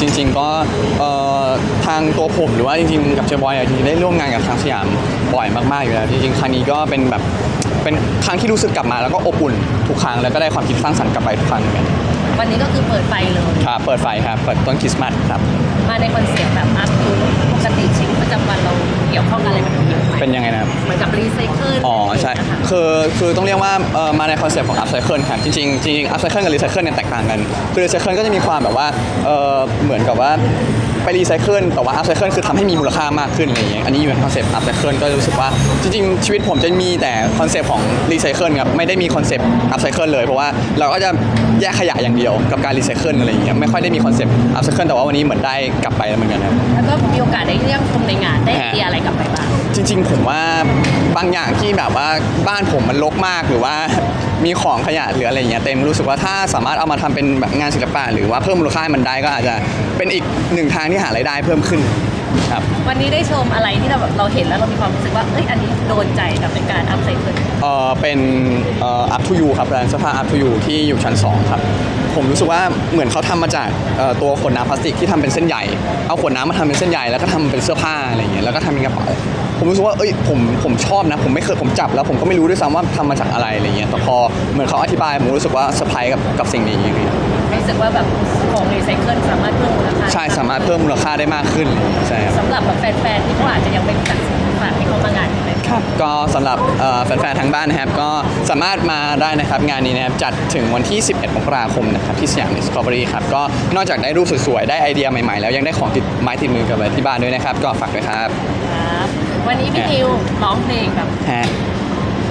จริง ๆ ก็เอ่อทางตัวผมหรือว่าจริงๆกับเจบอยอะจริงๆได้ร่วมงานกับทางสยามบ่อยมากๆอยู่แล้วจริงๆครั้งนี้ก็เป็นแบบเป็นครั้งที่รู้สึกกลับมาแล้วก็อบอุ่นทุกครั้งแล้วก็ได้ความคิดสร้างสรรค์กลับไปทุกครั้งเหมือนกันวันนี้ก็คือเปิดไฟเลยครับเปิดไฟครับเปิดต้นคริสต์มาสครับมาในคอนเซ็ปต์แบบอัพทูปกติชีวิตประจำวันเราเกี่ยวข้องกับอะไรแบบนี้ไหม เป็นยังไงนะครับ เหมือนกับรีไซเคิลอ๋อใช่ คือคือต้องเรียกว่าเอ่อมาในคอนเซปต์ของ upcycle ครับ จริงๆจริงๆ upcycle กับ recycle เนี่ยแตกต่างกัน คือ recycle ก็จะมีความแบบว่าเอ่อเหมือนกับว่าไปรีไซเคิลแต่ว่า upcycle คือทำให้มีมูลค่ามากขึ้นอะไรอย่างเงี้ย อันนี้อยู่ในคอนเซปต์ upcycle ก็รู้สึกว่าจริงๆ ชีวิตผมจะมีแต่คอนเซปต์ของ recycle ครับ ไม่ได้มีคอนเซปต์ upcycle เลย เพราะว่าเราก็จะแยกขยะอย่างเดียวกับการ recycle อะไรอย่างเงี้ย ไม่ค่อยได้มีคอนเซปต์ upcycle แต่ว่าวันนี้เหมือนได้กลับไปแล้วเหมือนกันครับ แล้วก็มี โอกาสได้เยี่ยมชมในงานได้ไอเดียอะไรกลับไปบ้าง จริง ๆ ผมว่าบางอย่างที่แบบว่าบ้านผมมันรกมากหรือว่ามีของขยะหรืออะไรอย่างเงี้ยเต็มรู้สึกว่าถ้าสามารถเอามาทำเป็นแบบงานศิลปะหรือว่าเพิ่มมูลค่าให้มันได้ก็อาจจะเป็นอีกหนึ่งทางที่หารายได้เพิ่มขึ้นครับวันนี้ได้ชมอะไรที่เราแบบเราเห็นแล้วเรามีความรู้สึกว่าเอ้ยอันนี้โดนใจกับในการอัพไซเคิลเออเป็นเอ่อ up to you ครับแบรนด์เสื้อผ้า up to you ที่อยู่ชั้น 2 ครับ ผมรู้สึกว่าเหมือนเขาทำมาจากตัวขวดน้ำพลาสติกที่ทำเป็นเส้นใหญ่ เอาขวดน้ำมาทำเป็นเส้นใหญ่แล้วก็ทำเป็นเสื้อผ้าอะไรอย่างเงี้ยแล้วก็ทำเป็นกระเป๋าผมรู้สึกว่าเอ้ยผมผมชอบนะ ผมไม่เคยผมจับแล้วผมก็ไม่รู้ด้วยซ้ำว่าทำมาจากอะไรอะไรเงี้ยแต่พอเหมือนเขาอธิบายผมรู้สึกว่าเซอร์ไพรส์กับกับสิ่งนี้อย่างเงี้ย รู้สึกว่าแบบของรีไซเคิลสามารถเพิ่มมูลค่าใช่สามารถเพิ่มมูลค่าได้มากขึ้นใช่ครับสำหรับแบบแฟนๆที่เขาอาจจะยังไม่รู้จักสินค้าที่เขามางานนี้ไหมครับก็สำหรับเอ่อแฟนๆทางบ้านนะครับก็สามารถมาได้นะครับงานนี้นะครับจัดถึงวันที่ 11มกราคมนะครับที่สยาม Discovery ครับก็นอกจากได้รูปสวยๆได้ไอเดียใหม่ๆ แล้วยังได้ของติดไม้ติดมือกลับไปที่บ้านด้วยนะครับ ก็ฝากด้วยครับครับ วันนี้พี่นิวร้องเพลงแบบฮะ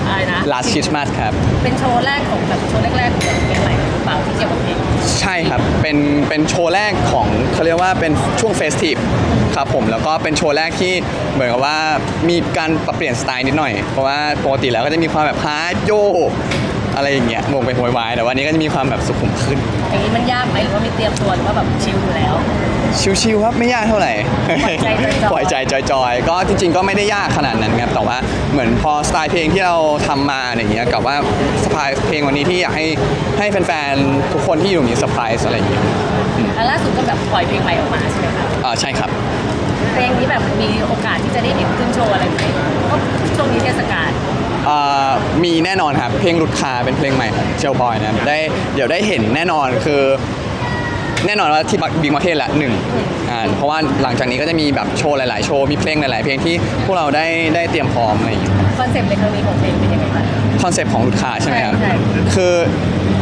อะไรนะ Last Christmas ครับ เป็นโชว์แรกของแบบโชว์แรกๆของแบบเพลงใหม่หรือเปล่าที่เกี่ยวกับเพลง ใช่ครับ เป็น เป็นโชว์แรกของเขาเรียกว่าเป็นช่วงเฟสทีฟครับผม แล้วก็เป็นโชว์แรกที่เหมือนกับว่ามีการปรับเปลี่ยนสไตล์นิดหน่อย เพราะว่าปกติแล้วก็จะมีความแบบฮาร์ดโยอะไรอย่างเงี้ยวงไปโวยวายแต่วันนี้ก็จะมีความแบบสุขุมขึ้น อย่างนี้มันยากไหมหรือว่ามีเตรียมตัวหรือว่าแบบชิลอยู่แล้ว ชิวๆครับไม่ยากเท่าไหร่ปล่อยใจจอยๆปล่อยใจจอยๆ ก็จริง ๆ ก็ไม่ได้ยากขนาดนั้นครับแต่ว่าเหมือนพอสไตล์เพลงที่เราทำมาอย่างเงี้ยกับว่าสไตล์เพลงวันนี้ที่อยากให้ให้แฟนๆทุกคนที่อยู่มีเซอร์ไพรส์อะไรอย่างเงี้ยแล้วล่าสุดก็แบบปล่อยเพลงใหม่ออกมาใช่ไหมคะอ่าใช่ครับเพลงนี้แบบมีโอกาสที่จะได้เห็นขึ้นโชว์อะไรไหมก็ช่วงนี้เทศกาลเอ่อมีแน่นอนครับเพลงหลุดคาเป็นเพลงใหม่ของเจลบอยนะครับได้เดี๋ยวได้เห็นแน่นอนคือ แน่นอนว่าที่บิ๊กมาเทสละหนึ่งอ่าเพราะว่าหลังจากนี้ก็จะมีแบบโชว์หลาย ๆ โชว์ มีเพลงหลาย ๆ เพลงที่พวกเราได้ได้เตรียมพร้อมอะไรอย่างเงี้ยคอนเซ็ปต์ในครั้งนี้ของเพลงเป็นยังไงบ้าง คอนเซปต์ของหลุดคาใช่ไหมครับ ใช่คือ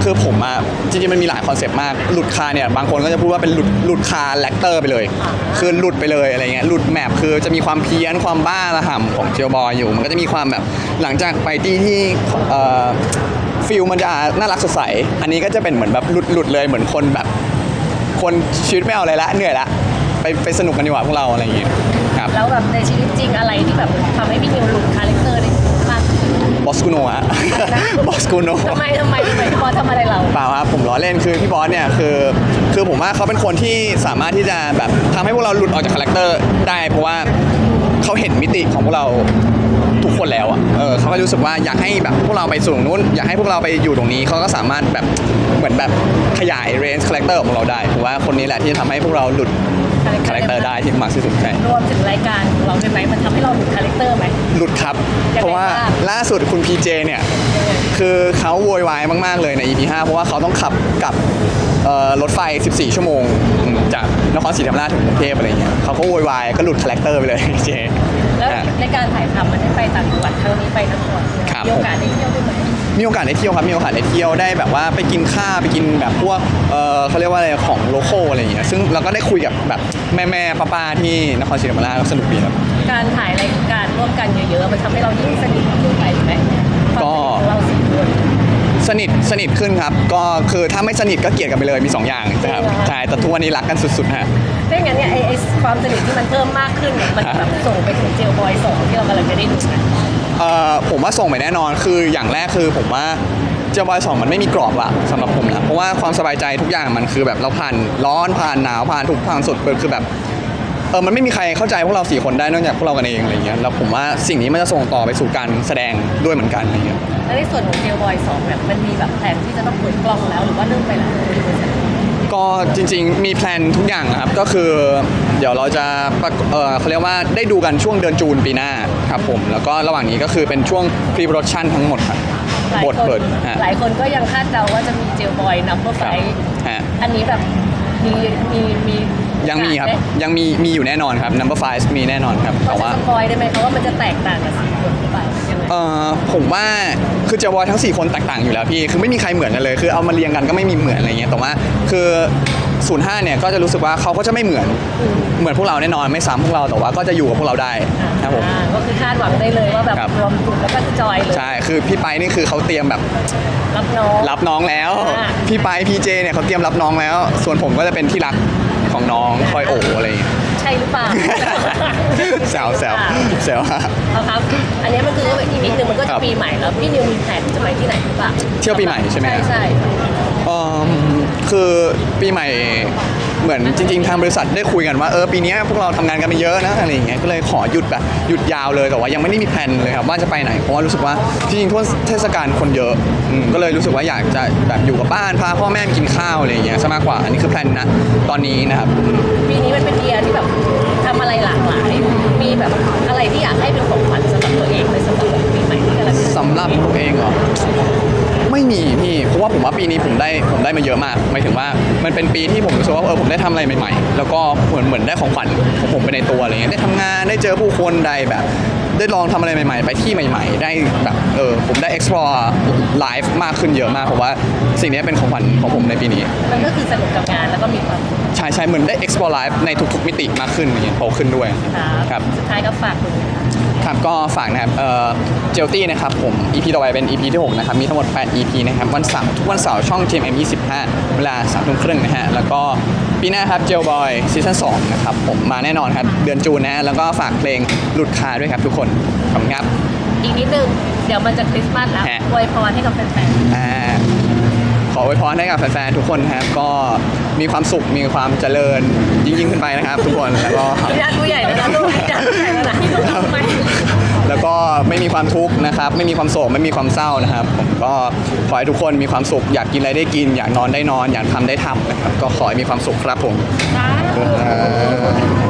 คือผมอะจริงๆมันมีหลายคอนเซปต์มาก หลุดคาเนี่ยบางคนก็จะพูดว่าเป็นหลุดหลุดคาแลกเตอร์ไปเลย คือหลุดไปเลยอะไรเงี้ยหลุดแมปคือจะมีความเพี้ยนความบ้าระห่ำของเจลบอยอยู่ มันก็จะมีความแบบหลังจากไปที่ที่เอ่อฟิลมันจะน่ารักสดใส อันนี้ก็จะเป็นเหมือนแบบหลุดหลุดเลยเหมือนคนแบบ คนชีวิตไม่เอาอะไรละเหนื่อยละไปไปสนุกกันดีกว่าพวกเราอะไรอย่างเงี้ยครับแล้วแบบในชีวิตจริงอะไรที่แบบทำให้พี่นิวหลุดคาแรคเตอร์ได้มากขึ้นบอสกูโนอะบอสกูโนทำไมทำไมทำไมพี่บอลทำอะไรเราเปล่าครับผมล้อเล่นคือพี่บอสเนี่ยคือคือผมว่าเขาเป็นคนที่สามารถที่จะแบบทำให้พวกเราหลุดออกจากคาแรคเตอร์ได้เพราะว่าเขาเห็นมิติของพวกเรา ทุกคนแล้วอะเออเขาก็รู้สึกว่าอยากให้แบบพวกเราไปสู่ตรงนู้น อยากให้พวกเราไปอยู่ตรงนี้เขาก็สามารถแบบเหมือนแบบขยายเรนจ์คาแรคเตอร์ของพวกเราได้ผมว่าคนนี้แหละที่ทำให้พวกเราหลุดคาแรคเตอร์ได้ที่มากที่สุดใช่รวมถึงรายการของเราด้วยไหมมันทำให้เราหลุดคาแรคเตอร์ไหมหลุดครับยังไงเพราะว่าบ้างล่าสุดคุณพีเจเนี่ยคือเขาโวยวายมาก ๆ เลยใน EP 5 เพราะว่าเขาต้องขับกับเอ่อรถไฟ 14 ชั่วโมงอืม จากนครศรีธรรมราชถึงกรุงเทพอะไรเงี้ยเขาก็โวยวายก็หลุดคาแรคเตอร์ไปเลยเจแล้วอะในการถ่ายทำมันได้ไปต่างจังหวัดครั้งนี้ไปนครครับมีโอกาสได้เที่ยวด้วยไหมมีโอกาสได้เที่ยวครับมีโอกาสได้เที่ยวได้แบบว่าไปกินข้าวไปกินแบบพวกเออเขาเรียกว่าอะไรของโลโก้อะไรอย่างเงี้ยซึ่งเราก็ได้คุยกับแบบแม่แม่ป้าป้าๆที่นครศรีธรรมราชสนุกดีครับการถ่ายรายการร่วมกันเยอะๆมันทำให้เรายิ่งสนิทขึ้นไปไหมความสนิทของเราสี่คน สนิทสนิทขึ้นครับ ก็คือถ้าไม่สนิทก็เกลียดกันไปเลยมีสองอย่างนะครับจริงเหรอใช่แต่ทุกวันนี้รักกันสุดๆฮะถ้าอย่างนั้นเนี่ยไอ้ไอ้ความสนิทที่มันเพิ่มมากขึ้นเนี่ยมันแบบส่งไปถึงเจลบอยสองที่เรากำลังจะได้ดูนะเอ่อผมว่าส่งไปแน่นอนคืออย่างแรกคือผมว่าเจ้าบอยสองมันไม่มีกรอบอะสำหรับผมนะเพราะว่าความสบายใจทุกอย่างมันคือแบบเราผ่านร้อนผ่านหนาวผ่านทุกทางสุดคือแบบ เออมันไม่มีใครเข้าใจพวกเราสี่คนได้นอกจากพวกเรากันเองอะไรเงี้ยแล้วผมว่าสิ่งนี้มันจะส่งต่อไปสู่การแสดงด้วยเหมือนกันอะไรเงี้ยแล้วในส่วนของเจลบอยสองแบบมันมีแบบแผนที่จะต้องเปิดกล้องแล้วหรือว่าเริ่มไปแล้วก็จริงๆ มีแพลนทุกอย่างนะครับก็คือ เดี๋ยวเราจะประเอ่อเขาเรียกว่าได้ดูกันช่วงเดือนจูนปีหน้าครับผม แล้วก็ระหว่างนี้ก็คือเป็นช่วงพรีโปรดักชันทั้งหมดครับ หลายบทคนเปิดฮะ หลายคนก็ยังคาดเดาว่าจะมีเจลบอยนัมเบอร์ไฟฮะอันนี้แบบมีมีมี ยังมีครับโอกาสไหยังมีมีอยู่แน่นอนครับ number five มีแน่นอนครับพอแต่จะว่าสปอยได้ไหมคะว่ามันจะแตกต่างกับสี่คนหรือเปล่ายังไงเอ่อผมว่าคือเจวอยทั้ง 4 คนแตกต่างอยู่แล้วพี่ คือไม่มีใครเหมือนกันเลย คือเอามาเรียงกันก็ไม่มีเหมือนอะไรเงี้ยแต่ว่าคือ05เนี่ยก็จะรู้สึกว่าเขาก็จะไม่เหมือนเหมือนพวกเราแน่นอนไม่ซ้ำพวกเราแต่ว่าก็จะอยู่กับพวกเราได้ครับผมอ่าก็คือคาดหวังได้เลยว่าแบบครับรวมกลุ่มแล้วก็จอยเลยใช่คือพี่ไปนี่คือเขาเตรียมแบบรับน้องรับน้องแล้วอ่าพี่ไปพี่เจเนี่ยเขาเตรียมรับน้องแล้ว ส่วนผมก็จะเป็นที่รัก ของน้องคอยโอบอะไรอย่างเงี้ย ใช่หรือเปล่าแซวแซวแซวฮะ เอาครับ อันนี้มันคืออีกนิดนึงมันก็ครัจะบปีใหม่แล้วพี่นิวมีแผนจะไปที่ไหนหรือเปล่าเที่ยวปีใหม่ใช่ไหม ใช่ใช่ เอิ่มคือปีใหม่ เหมือนจริง ๆ ทางบริษัทได้คุยกันว่าเออปีนี้พวกเราทำงานกันไปเยอะนะอะไรอย่างเงี้ยก็เลยขอหยุดแบบหยุดยาวเลยแต่ว่ายังไม่ได้มีแผนเลยครับว่าจะไปไหนเพราะว่ารู้สึกว่าจริงๆทั่วเทศกาลคนเยอะอก็เลยรู้สึกว่าอยากจะแบบอยู่กับบ้านพาพ่อแม่ไปกินข้าวอะไรอย่างเงี้ยซะมากกว่าอันนี้คือแผนนะตอนนี้นะครับปีนี้มันเป็นเดียที่แบบทำอะไรหลากหลายมีแบบ ว่าผมว่าปีนี้ผมได้ผมได้มาเยอะมากหมายถึงว่ามันเป็นปีที่ผมรู้สึกว่าเออผมได้ทำอะไรใหม่ๆ แล้วก็เหมือนเหมือนได้ของขวัญของผมไปในตัวอะไรเงี้ยได้ทำงานได้เจอผู้คนได้แบบ ได้ลองทำอะไรใหม่ ๆ ไปที่ใหม่ ๆ ได้แบบเออผมได้ explore life มากขึ้นเยอะมากเพราะว่าสิ่งนี้เป็นของขวัญของผมในปีนี้ มันก็คือสนุกกับงานแล้วก็มีความสุขใช่ใช่เหมือนได้ explore life ในทุกๆมิติมากขึ้นอย่างเงี้ยโตขึ้นด้วยครับสุดท้ายก็ฝากคุณค่ะครับก็ฝากนะครับเอ่อเจลตี้นะครับผม EP ต่อไปเป็น EP ที่ 6 นะครับ มีทั้งหมด 8 EP นะครับ วันเสาร์ทุกวันเสาร์ช่อง GMM 25 เวลา3ทุ่มครึ่งนะฮะ แล้วก็ปีหน้าครับเจลบอยซีซั่น2นะครับ ผมมาแน่นอนครับ เดือนจูนนะฮะ แล้วก็ฝากเพลงหลุดคาด้วยครับทุกคนขอบคุณครับ อีกนิดนึง เดี๋ยวมันจะคริสต์มาสแล้วฮะ อวยพรให้กับแฟนอ่าขออวยพรให้กับแฟนๆทุกคนนะครับ ก็มีความสุขมีความเจริญยิ่งๆขึ้นไปนะครับ ทุกคนแล้วก็ ๆญาติผู้ใหญ่แล้วนะลูกญาติผู้ใหญ่แล้วนะที่ต้องทำไหมแล้วก็ไม่มีความทุกข์นะครับ ไม่มีความโศกไม่มีความเศร้านะครับ ผมก็ขอให้ทุกคนมีความสุข อยากกินอะไรได้กิน อยากนอนได้นอน อยากทำได้ทำนะครับก็ขอให้มีความสุขครับผม สาธุครับ